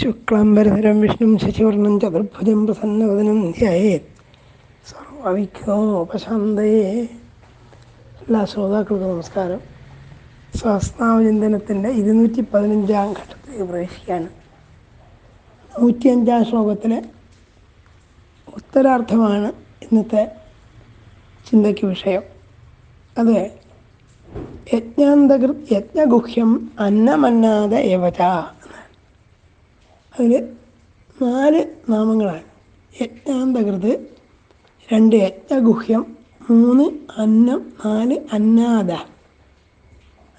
ശുക്ലാംബരധരം വിഷ്ണു ശശിവർണം ചതുർഭുജം പ്രസന്നവദനം ധ്യേത് സർവവിഘ്നോപശാന്തയെ എല്ലാ ശ്രോതാക്കൾക്കും നമസ്കാരം. സഹസ്നാമചിന്തനത്തിന്റെ ഇരുന്നൂറ്റി പതിനഞ്ചാം ഘട്ടത്തിലേക്ക് പ്രവേശിക്കുകയാണ്. നൂറ്റിയഞ്ചാം ശ്ലോകത്തിലെ ഉത്തരാർത്ഥമാണ് ഇന്നത്തെ ചിന്തയ്ക്ക് വിഷയം. അത് യജ്ഞാന്തകൃത് യജ്ഞഗുഹ്യം അന്നമന്നാദ യവച അതിൽ നാല് നാമങ്ങളാണ്. യജ്ഞാന്തകൃത് രണ്ട് യജ്ഞഗുഹ്യം മൂന്ന് അന്നം നാല് അന്നാദ.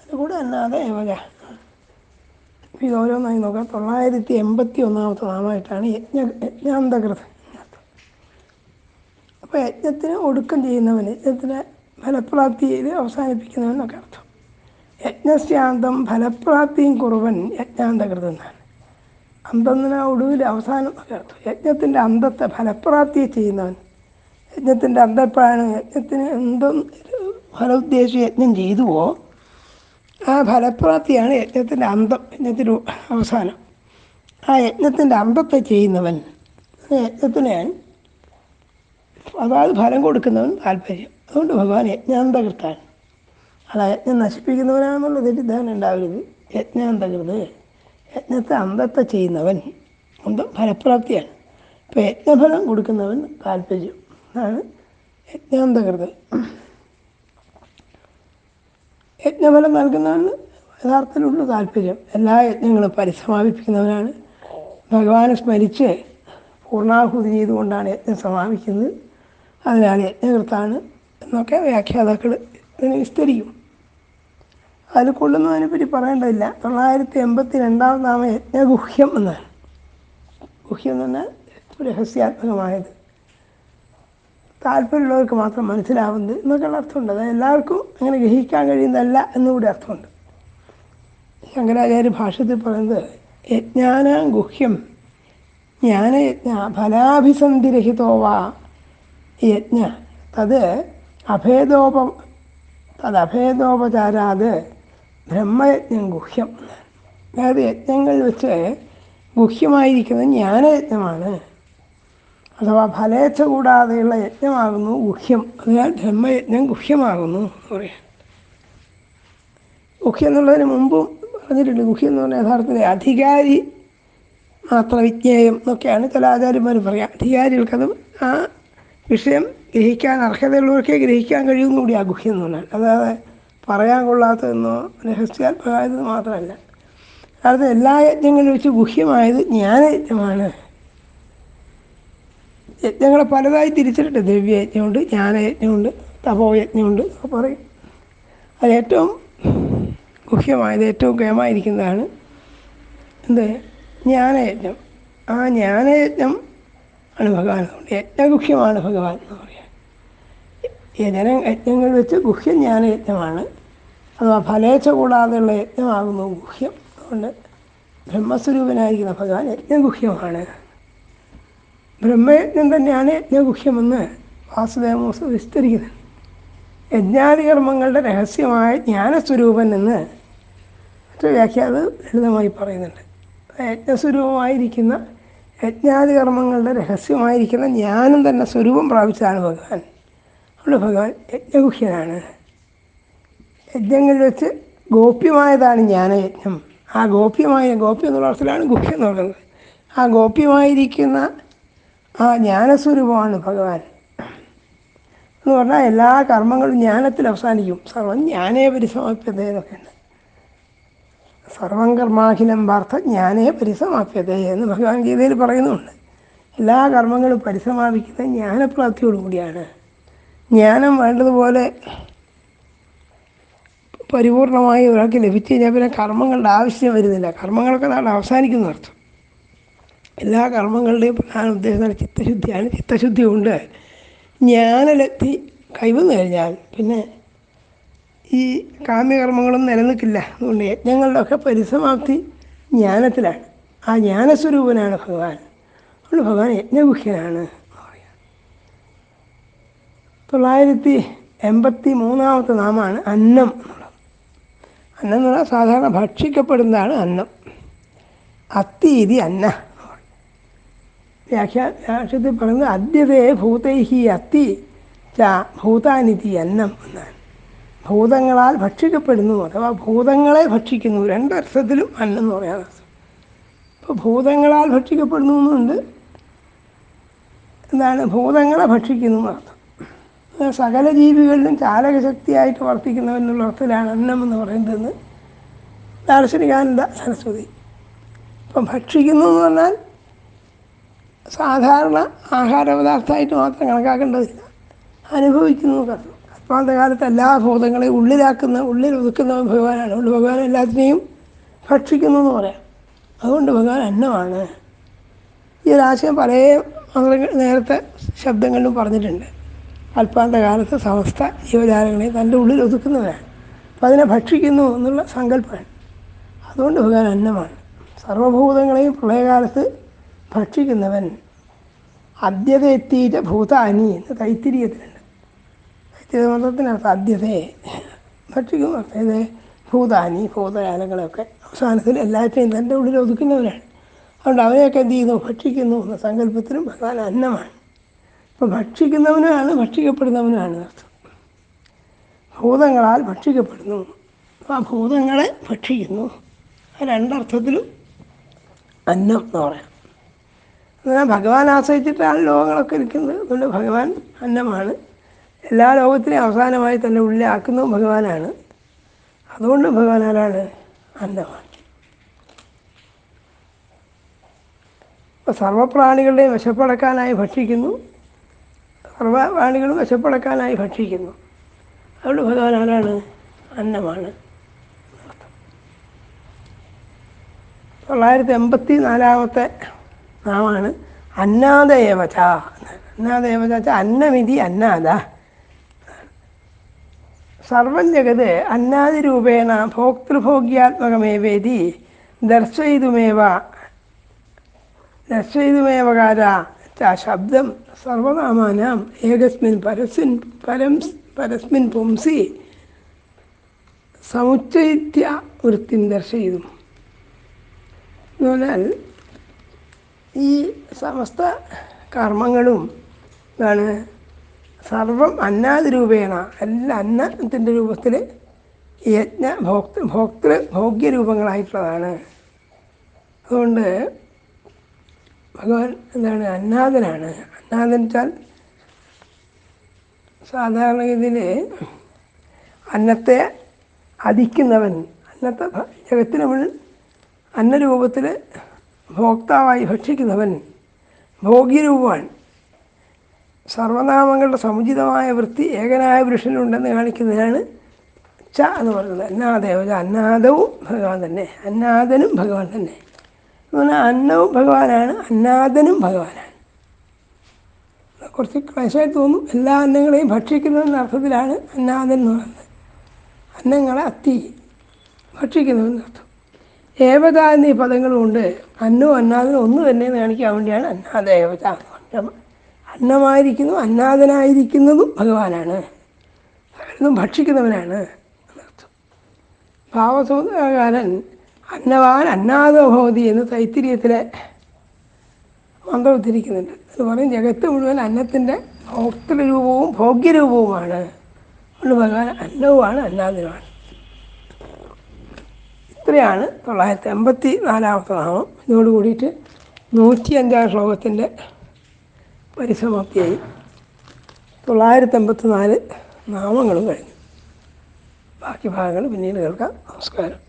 അതുകൂടെ അന്നാദ യവക ഇത് ഓരോന്നായി നോക്കാം. തൊള്ളായിരത്തി എൺപത്തി ഒന്നാമത്തെ നാമമായിട്ടാണ് യജ്ഞ യജ്ഞാന്തകൃത് അപ്പോൾ യജ്ഞത്തിന് ഒടുക്കം ചെയ്യുന്നവൻ യജ്ഞത്തിന് ഫലപ്രാപ്തിയിൽ അവസാനിപ്പിക്കുന്നവൻ എന്നൊക്കെ അർത്ഥം. യജ്ഞശാന്തം ഫലപ്രാപ്തിയും കുറവൻ യജ്ഞാന്തകൃതം എന്നാണ്. അന്തന്നിന ഒടുവിൽ അവസാനം കേട്ടു യജ്ഞത്തിന്റെ അന്തത്തെ ഫലപ്രാപ്തി ചെയ്യുന്നവൻ. യജ്ഞത്തിന്റെ അന്തപ്പാണ്. യജ്ഞത്തിന് എന്തും ഫലോദ്ദേശിച്ച് യജ്ഞം ചെയ്തുവോ ആ ഫലപ്രാപ്തിയാണ് യജ്ഞത്തിന്റെ അന്തം യജ്ഞത്തിന് അവസാനം. ആ യജ്ഞത്തിന്റെ അന്തത്തെ ചെയ്യുന്നവൻ. യജ്ഞത്തിന് അതായത് ഫലം കൊടുക്കുന്നവൻ താല്പര്യം. അതുകൊണ്ട് ഭഗവാൻ യജ്ഞാന്തകൃത്താണ് അല്ല യജ്ഞം നശിപ്പിക്കുന്നവനാണെന്നുള്ള തെറ്റിദ്ധാരണ ഉണ്ടാവരുത്. യജ്ഞാന്തകൃത്. യജ്ഞത്തെ അന്തത്തെ ചെയ്യുന്നവൻ. അന്തം ഫലപ്രാപ്തിയാണ്. ഇപ്പോൾ യജ്ഞഫലം കൊടുക്കുന്നവൻ താല്പര്യം. അതാണ് യജ്ഞാന്തകൃത് യജ്ഞഫലം നൽകുന്നവന് യഥാർത്ഥത്തിലുള്ള താല്പര്യം. എല്ലാ യജ്ഞങ്ങളും പരിസമാപിപ്പിക്കുന്നവനാണ്. ഭഗവാനെ സ്മരിച്ച് പൂർണാഹുതി ചെയ്തുകൊണ്ടാണ് യജ്ഞം സമാപിക്കുന്നത്. അതിനാൽ യജ്ഞകൃത്താണ് എന്നൊക്കെ വ്യാഖ്യാതാക്കൾ ഇതിനെ വിസ്തരിക്കും. അതിൽ കൊള്ളുന്നതിനെപ്പറ്റി പറയേണ്ടതില്ല. തൊള്ളായിരത്തി എൺപത്തി രണ്ടാം നാമ യജ്ഞഗുഹ്യം എന്നാണ്. ഗുഹ്യം എന്ന് പറഞ്ഞാൽ രഹസ്യാത്മകമായത്. താല്പര്യമുള്ളവർക്ക് മാത്രം മനസ്സിലാവുന്നത് എന്നൊക്കെയുള്ള അർത്ഥമുണ്ട്. അത് എല്ലാവർക്കും അങ്ങനെ ഗ്രഹിക്കാൻ കഴിയുന്നതല്ല എന്നുകൂടി അർത്ഥമുണ്ട്. ശങ്കരാചാര്യ ഭാഷത്തിൽ പറയുന്നത് യജ്ഞാന ഗുഹ്യം ജ്ഞാനയജ്ഞ ഫലാഭിസന്ധിരഹിതോവാ യജ്ഞ. തത് അഭേദോപ തദഭേദോപചാരാത് ബ്രഹ്മയജ്ഞം ഗുഹ്യം. അതായത് യജ്ഞങ്ങൾ വെച്ച് ഗുഹ്യമായിരിക്കുന്നത് ജ്ഞാനയജ്ഞമാണ് അഥവാ ഫലേച്ഛ കൂടാതെയുള്ള യജ്ഞമാകുന്നു ഗുഹ്യം. അതിനാൽ ബ്രഹ്മയജ്ഞം ഗുഹ്യമാകുന്നു എന്ന് പറയാം. ഗുഹ്യം എന്നുള്ളതിന് മുമ്പും പറഞ്ഞിട്ടുണ്ട്. ഗുഹ്യം എന്ന് പറഞ്ഞാൽ യഥാർത്ഥത്തിൽ അധികാരി മാത്ര വിജ്ഞേയം എന്നൊക്കെയാണ് ചില ആചാര്യന്മാർ പറയുക. അധികാരികൾക്കത് ആ വിഷയം ഗ്രഹിക്കാൻ അർഹതയുള്ളവർക്കേ ഗ്രഹിക്കാൻ കഴിയുമെന്നുകൂടി ആ ഗുഹ്യം എന്ന് പറഞ്ഞാൽ. അതായത് പറയാൻ കൊള്ളാത്തതെന്നോ രഹസ്യാത്മകമായത് മാത്രമല്ല. കാരണം എല്ലാ യജ്ഞങ്ങളും വെച്ച് ഗുഹ്യമായത് ജ്ഞാനയജ്ഞമാണ് യജ്ഞങ്ങളെ പലതായി തിരിച്ചിട്ടുണ്ട്. ദ്രവ്യയജ്ഞമുണ്ട് ജ്ഞാനയജ്ഞമുണ്ട് തപോയജ്ഞമുണ്ട് ഒക്കെ പറയും. അതേറ്റവും ഗുഹ്യമായത് ഏറ്റവും കേമായിരിക്കുന്നതാണ് എന്ത്? ജ്ഞാനയജ്ഞം ആ ജ്ഞാനയജ്ഞം ആണ് ഭഗവാൻ. യജ്ഞഗുഹ്യമാണ് ഭഗവാൻ എന്ന് പറയാം. യജന യജ്ഞങ്ങൾ വെച്ച് ഗുഹ്യം ജ്ഞാനയജ്ഞമാണ് അഥവാ ഫലേച്ഛ കൂടാതെയുള്ള യജ്ഞമാകുന്നു ഗുഹ്യം. അതുകൊണ്ട് ബ്രഹ്മസ്വരൂപനായിരിക്കുന്ന ഭഗവാൻ യജ്ഞഗുഹ്യമാണ് ബ്രഹ്മയജ്ഞം തന്നെയാണ് യജ്ഞഗുഹ്യമെന്ന് വാസുദേവമോസ് വിസ്തരിക്കുന്നത്. യജ്ഞാതികർമ്മങ്ങളുടെ രഹസ്യമായ ജ്ഞാനസ്വരൂപൻ എന്ന് മറ്റു വ്യാഖ്യാത് ലളിതമായി പറയുന്നുണ്ട്. യജ്ഞസ്വരൂപമായിരിക്കുന്ന യജ്ഞാതികർമ്മങ്ങളുടെ രഹസ്യമായിരിക്കുന്ന ജ്ഞാനം തന്നെ സ്വരൂപം പ്രാപിച്ചതാണ് ഭഗവാൻ. അവിടെ ഭഗവാൻ യജ്ഞഗുഹ്യനാണ് യജ്ഞങ്ങളിൽ വെച്ച് ഗോപ്യമായതാണ് ജ്ഞാനയജ്ഞം. ആ ഗോപ്യമായ ഗോപ്യം എന്നുള്ള അർത്ഥത്തിലാണ് ഗുഹ്യം എന്ന് പറയുന്നത്. ആ ഗോപ്യമായിരിക്കുന്ന ആ ജ്ഞാനസ്വരൂപമാണ് ഭഗവാൻ. എന്ന് പറഞ്ഞാൽ എല്ലാ കർമ്മങ്ങളും ജ്ഞാനത്തിൽ അവസാനിക്കും. സർവം ജ്ഞാനേ പരിസമാപ്യത എന്നൊക്കെയുണ്ട് സർവം കർമാഖിലം പാർത്ഥ ജ്ഞാനേ പരിസമാപ്യത എന്ന് ഭഗവാൻ ഗീതയിൽ പറയുന്നുണ്ട്. എല്ലാ കർമ്മങ്ങളും പരിസമാപിക്കുന്നത് ജ്ഞാനപ്രാപ്തിയോടുകൂടിയാണ് ജ്ഞാനം വേണ്ടതുപോലെ പരിപൂർണമായി ഒരാൾക്ക് ലഭിച്ചു കഴിഞ്ഞാൽ പിന്നെ കർമ്മങ്ങളുടെ ആവശ്യം വരുന്നില്ല. കർമ്മങ്ങളൊക്കെ നാളെ അവസാനിക്കുന്ന അർത്ഥം. എല്ലാ കർമ്മങ്ങളുടെയും പ്രധാന ഉദ്ദേശം ചിത്തശുദ്ധിയാണ്. ചിത്തശുദ്ധി കൊണ്ട് ജ്ഞാനലബ്ധി കൈവന്നു കഴിഞ്ഞാൽ പിന്നെ ഈ കാമ്യകർമ്മങ്ങളൊന്നും നിലനിൽക്കില്ല. അതുകൊണ്ട് യജ്ഞങ്ങളുടെയൊക്കെ പരിസമാപ്തി ജ്ഞാനത്തിലാണ്. ആ ജ്ഞാനസ്വരൂപനാണ് ഭഗവാൻ. അതുകൊണ്ട് ഭഗവാൻ യജ്ഞഗുഹ്യനാണ്. തൊള്ളായിരത്തി എൺപത്തി മൂന്നാമത്തെ നാമമാണ് അന്നം എന്നുള്ളത്. അന്നം എന്ന് പറഞ്ഞാൽ സാധാരണ ഭക്ഷിക്കപ്പെടുന്നതാണ് അന്നം. അത്തീതി അന്ന വ്യാഖ്യാ വ്യാഖ്യത്തിൽ പറയുന്നത് അദ്യതേ ഭൂതൈഹി അത്തി ച ഭൂതാനിധി അന്നം എന്നാണ്. ഭൂതങ്ങളാൽ ഭക്ഷിക്കപ്പെടുന്നു അഥവാ ഭൂതങ്ങളെ ഭക്ഷിക്കുന്നു. രണ്ടർത്ഥത്തിലും അന്നം എന്ന് പറയാൻ ഇപ്പോൾ ഭൂതങ്ങളാൽ ഭക്ഷിക്കപ്പെടുന്നു എന്നുണ്ട്. എന്താണ്? ഭൂതങ്ങളെ ഭക്ഷിക്കുന്നു എന്നർത്ഥം സകല ജീവികളിലും ചാലകശക്തിയായിട്ട് വർത്തിക്കുന്നവനുള്ള അർത്ഥത്തിലാണ് അന്നം എന്ന് പറയുന്നതെന്ന് ദാർശനികാനന്ദ സരസ്വതി. ഇപ്പം ഭക്ഷിക്കുന്നു എന്ന് പറഞ്ഞാൽ സാധാരണ ആഹാര പദാർത്ഥമായിട്ട് മാത്രം കണക്കാക്കേണ്ടതില്ല. അനുഭവിക്കുന്നു എന്നർത്ഥം അത്മാന്ത കാലത്ത് എല്ലാ ഭൂതങ്ങളെയും ഉള്ളിലാക്കുന്ന ഉള്ളിൽ ഒതുക്കുന്നവൻ ഭഗവാനാണ്. അതുകൊണ്ട് ഭഗവാൻ എല്ലാത്തിനെയും ഭക്ഷിക്കുന്നു എന്ന് പറയാം. അതുകൊണ്ട് ഭഗവാൻ അന്നമാണ്. ഈ ഒരാശയം പല മന്ത്രങ്ങൾ നേരത്തെ ശബ്ദങ്ങളിലും പറഞ്ഞിട്ടുണ്ട്. അല്പാന്ത കാലത്ത് സമസ്ത ജീവജാലങ്ങളെ തന്റെ ഉള്ളിൽ ഒതുക്കുന്നവനാണ് അപ്പം അതിനെ ഭക്ഷിക്കുന്നു എന്നുള്ള സങ്കല്പമാണ്. അതുകൊണ്ട് ഭഗവാൻ അന്നമാണ്. സർവഭൂതങ്ങളെയും പ്രളയകാലത്ത് ഭക്ഷിക്കുന്നവൻ അദ്യത എത്തിയിട്ട് ഭൂതാനി എന്ന് തൈത്തിരിയത്തിലുണ്ട് തൈത്തിരീയ മന്ത്രത്തിനർത്ഥം അദ്യതയെ ഭക്ഷിക്കുന്നു അതായത് ഭൂതാനി ഭൂതജാലങ്ങളെയൊക്കെ അവസാനത്തിൽ എല്ലാറ്റിനെയും തന്റെ ഉള്ളിൽ ഒതുക്കുന്നവനാണ് അതുകൊണ്ട് അവരെയൊക്കെ എന്ത് ചെയ്യുന്നു? ഭക്ഷിക്കുന്നു എന്ന സങ്കല്പത്തിലും ഭഗവാൻ അന്നമാണ്. ഇപ്പം ഭക്ഷിക്കുന്നവനുമാണ് ഭക്ഷിക്കപ്പെടുന്നവനുമാണ് അർത്ഥം ഭൂതങ്ങളാൽ ഭക്ഷിക്കപ്പെടുന്നു. ആ ഭൂതങ്ങളെ ഭക്ഷിക്കുന്നു. ആ രണ്ടർത്ഥത്തിലും അന്നം എന്ന് പറയാം. എന്നാൽ ഭഗവാൻ ആശ്രയിച്ചിട്ടാണ് ലോകങ്ങളൊക്കെ ഇരിക്കുന്നത്. അതുകൊണ്ട് ഭഗവാൻ അന്നമാണ്. എല്ലാ ലോകത്തിനെയും അവസാനമായി തന്നെ ഉള്ളിലാക്കുന്നതും ഭഗവാനാണ്. അതുകൊണ്ട് ഭഗവാൻ ആരാണ്? അന്നമാണ്. അപ്പോൾ സർവപ്രാണികളുടെയും വിശപ്പടക്കാനായി ഭക്ഷിക്കുന്നു. സർവപ്രാണികളും വിശപ്പടക്കാനായി ഭക്ഷിക്കുന്നു. അതുകൊണ്ട് ഭഗവാൻ ആരാണ്? അന്നമാണ്. തൊള്ളായിരത്തി എൺപത്തി നാലാമത്തെ നാമാണ് അന്നാദേവച അന്നാദേവച അന്നമിതി അന്നാദ. സർവം ജഗത് അന്നാദിരൂപേണ ഭോക്തൃഭോഗ്യാത്മകമേവേതി ദർശയിതുമേവ. ദർശയിതുമേവകാര ശബ്ദം സർവനാമാനാം ഏകസ്മിൻ പരസ്മിൻ പരം പരസ്മിൻ പുംസി സമുച്ചയിത്യ വൃത്തിം ദർശയിതും. എന്ന് പറഞ്ഞാൽ ഈ സമസ്ത കർമ്മങ്ങളും എന്താണ് സർവം അന്നാദ് രൂപേണ എല്ലാ അന്നത്തിന്റെ രൂപത്തിൽ യജ്ഞ ഭോക്തൃ ഭോക്തൃ ഭോഗ്യരൂപങ്ങളായിട്ടുള്ളതാണ്. അതുകൊണ്ട് ഭഗവാൻ എന്താണ് അന്നാഥനാണ് അന്നാഥൻ വെച്ചാൽ സാധാരണഗതിയിൽ അന്നത്തെ അധിക്കുന്നവൻ അന്നത്തെ ജഗത്തിന് മുഴുവൻ അന്നരൂപത്തിൽ ഭോക്താവായി ഭക്ഷിക്കുന്നവൻ ഭോഗ്യരൂപമാണ് സർവനാമങ്ങളുടെ സമുചിതമായ വൃത്തി ഏകനായ പുരുഷനുണ്ടെന്ന് കാണിക്കുന്നതാണ് ച എന്ന് പറയുന്നത്. അന്നാദേവത അന്നാദവും ഭഗവാൻ തന്നെ. അന്നാദനും ഭഗവാൻ തന്നെ. പറഞ്ഞാൽ അന്നവും ഭഗവാനാണ് അന്നാദനും ഭഗവാനാണ്. കുറച്ച് ക്ലേശമായി തോന്നും എല്ലാ അന്നങ്ങളെയും ഭക്ഷിക്കുന്നതെന്ന അർത്ഥത്തിലാണ് അന്നാദൻ എന്ന് പറയുന്നത്. അന്നങ്ങളെ അത്തി ഭക്ഷിക്കുന്നതെന്ന് അർത്ഥം. ഏവത എന്നീ പദങ്ങളുമുണ്ട്. അന്നവും അന്നാദനും ഒന്ന് തന്നെ എന്ന് കാണിക്കാൻ വേണ്ടിയാണ് അന്നാദേവത എന്ന് പറഞ്ഞത്. അന്നമായിരിക്കുന്നു അന്നാദനായിരിക്കുന്നതും ഭഗവാനാണ്. സകലതും ഭക്ഷിക്കുന്നവനാണ് എന്നർത്ഥം. ഭാവസൂത്രകാരൻ അന്നവാൻ അന്നാദോ ഭവതി എന്ന് തൈത്തിരിയത്തിലെ മന്ത്രം ഉദ്ധരിക്കുന്നുണ്ട്. എന്ന് പറയും ജഗത്ത് മുഴുവൻ അന്നത്തിന്റെ ഭോക്തൃരൂപവും ഭോഗ്യരൂപവുമാണ്. അതുകൊണ്ട് ഭഗവാൻ അന്നവുമാണ് അന്നാദനുമാണ്. ഇത്രയാണ് തൊള്ളായിരത്തി എൺപത്തി നാലാമത്തെ നാമം. ഇതോട് കൂടിയിട്ട് നൂറ്റി അഞ്ചാം ശ്ലോകത്തിന്റെ പരിസമാപ്തിയായി. തൊള്ളായിരത്തി എൺപത്തി നാല് നാമങ്ങളും കഴിഞ്ഞു. ബാക്കി ഭാഗങ്ങൾ പിന്നീട് കേൾക്കാം. നമസ്കാരം.